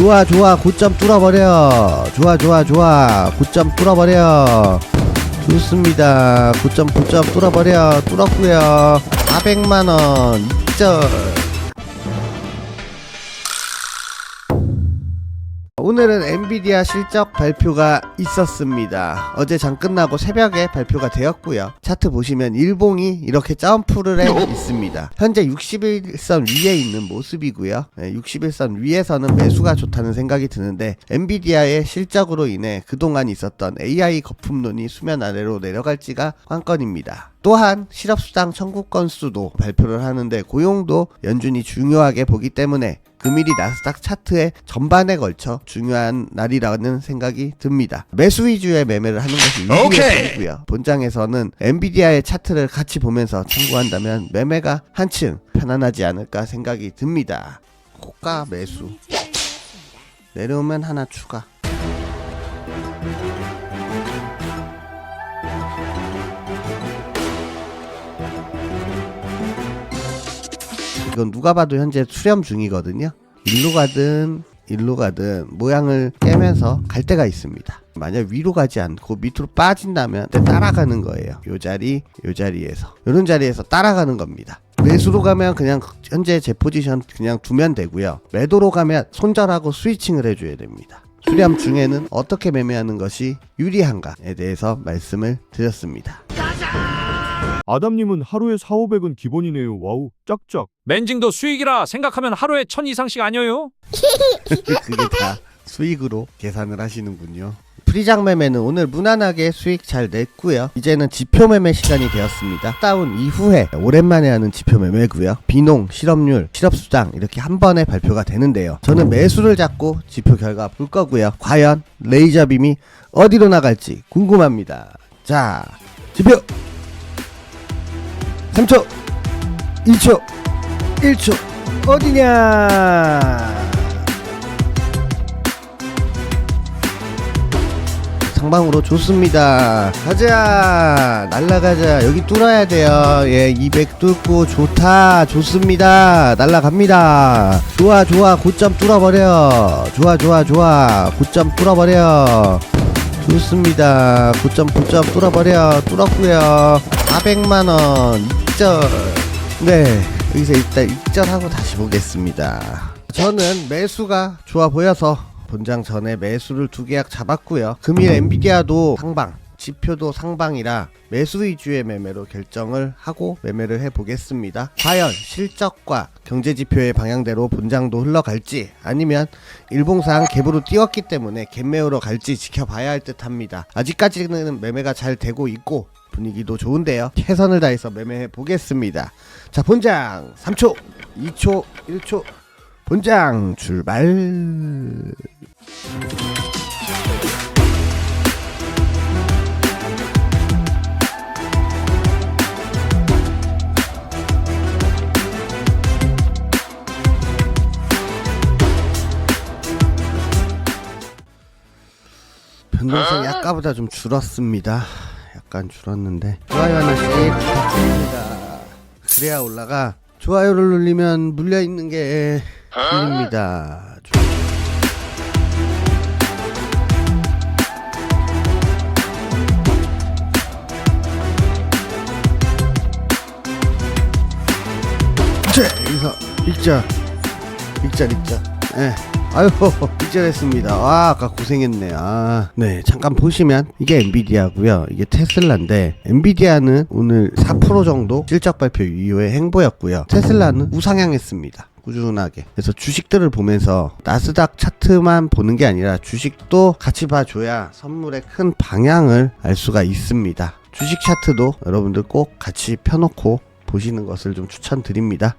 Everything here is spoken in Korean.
좋아 좋아. 고점 뚫어버려. 좋아 좋아 좋아. 고점 뚫어버려. 좋습니다. 고점 고점 뚫어버려. 뚫었구요. 400만원. 입절 오늘은 엔비디아 실적 발표가 있었습니다. 어제 장 끝나고 새벽에 발표가 되었고요. 차트 보시면 일봉이 이렇게 점프를 해 있습니다. 현재 61선 위에 있는 모습이고요. 네, 61선 위에서는 매수가 좋다는 생각이 드는데 엔비디아의 실적으로 인해 그동안 있었던 AI 거품론이 수면 아래로 내려갈지가 관건입니다. 또한 실업수당 청구 건수도 발표를 하는데 고용도 연준이 중요하게 보기 때문에 금일이 나스닥 차트의 전반에 걸쳐 중요한 날이라는 생각이 듭니다. 매수 위주의 매매를 하는 것이 유리해 보이고요. 본장에서는 엔비디아의 차트를 같이 보면서 참고한다면 매매가 한층 편안하지 않을까 생각이 듭니다. 고가 매수 내려오면 하나 추가 이건 누가 봐도 현재 수렴 중이거든요. 일로 가든 일로 가든 모양을 깨면서 갈 때가 있습니다. 만약 위로 가지 않고 밑으로 빠진다면 따라가는 거예요. 요 자리, 요 자리에서 이런 자리에서 따라가는 겁니다. 매수로 가면 그냥 현재 제 포지션 그냥 두면 되고요. 매도로 가면 손절하고 스위칭을 해줘야 됩니다. 수렴 중에는 어떻게 매매하는 것이 유리한가에 대해서 말씀을 드렸습니다. 아담님은 하루에 4, 500은 기본이네요. 와우, 짝짝. 멘징도 수익이라 생각하면 하루에 천 이상씩 아니에요? 그게 다 수익으로 계산을 하시는군요. 프리장 매매는 오늘 무난하게 수익 잘 냈고요. 이제는 지표 매매 시간이 되었습니다. 다운 이후에 오랜만에 하는 지표 매매고요. 비농, 실업률, 실업수당 이렇게 한 번에 발표가 되는데요. 저는 매수를 잡고 지표 결과 볼 거고요. 과연 레이저 빔이 어디로 나갈지 궁금합니다. 자, 지표 3초, 2초, 1초 어디냐? 상방으로 좋습니다. 가자. 날라가자. 여기 뚫어야 돼요. 예, 200 뚫고 좋다. 좋습니다. 날라갑니다. 좋아, 좋아. 고점 뚫어버려. 좋아, 좋아, 좋아. 고점 뚫어버려. 좋습니다. 고점, 고점 뚫어버려. 뚫었고요 400만원. 입절. 네. 여기서 일단 입절하고 다시 보겠습니다. 저는 매수가 좋아 보여서 본장 전에 매수를 두 계약 잡았고요. 금일 엔비디아도 상방, 지표도 상방이라 매수 위주의 매매로 결정을 하고 매매를 해 보겠습니다. 과연 실적과 경제 지표의 방향대로 본장도 흘러갈지 아니면 일봉상 갭으로 띄웠기 때문에 갭 매우러 갈지 지켜봐야 할 듯 합니다. 아직까지는 매매가 잘 되고 있고 분위기도 좋은데요. 최선을 다해서 매매해 보겠습니다. 자, 본장 3초, 2초, 1초 본장 출발. 변동성이 아까보다 좀 줄었습니다. 약간 줄었는데 좋아요 하나씩 부탁드립니다. 그래야 올라가. 좋아요를 눌리면 물려 있는 게 들립니다. 자, 여기서 익절, 익절, 익절. 예. 아유, 익절했습니다. 와, 아까 고생했네. 아, 네, 잠깐 보시면 이게 엔비디아고요. 이게 테슬라인데 엔비디아는 오늘 4% 정도 실적 발표 이후의 행보였고요. 테슬라는 우상향했습니다. 꾸준하게. 그래서 주식들을 보면서 나스닥 차트만 보는 게 아니라 주식도 같이 봐줘야 선물의 큰 방향을 알 수가 있습니다. 주식 차트도 여러분들 꼭 같이 펴놓고 보시는 것을 좀 추천드립니다.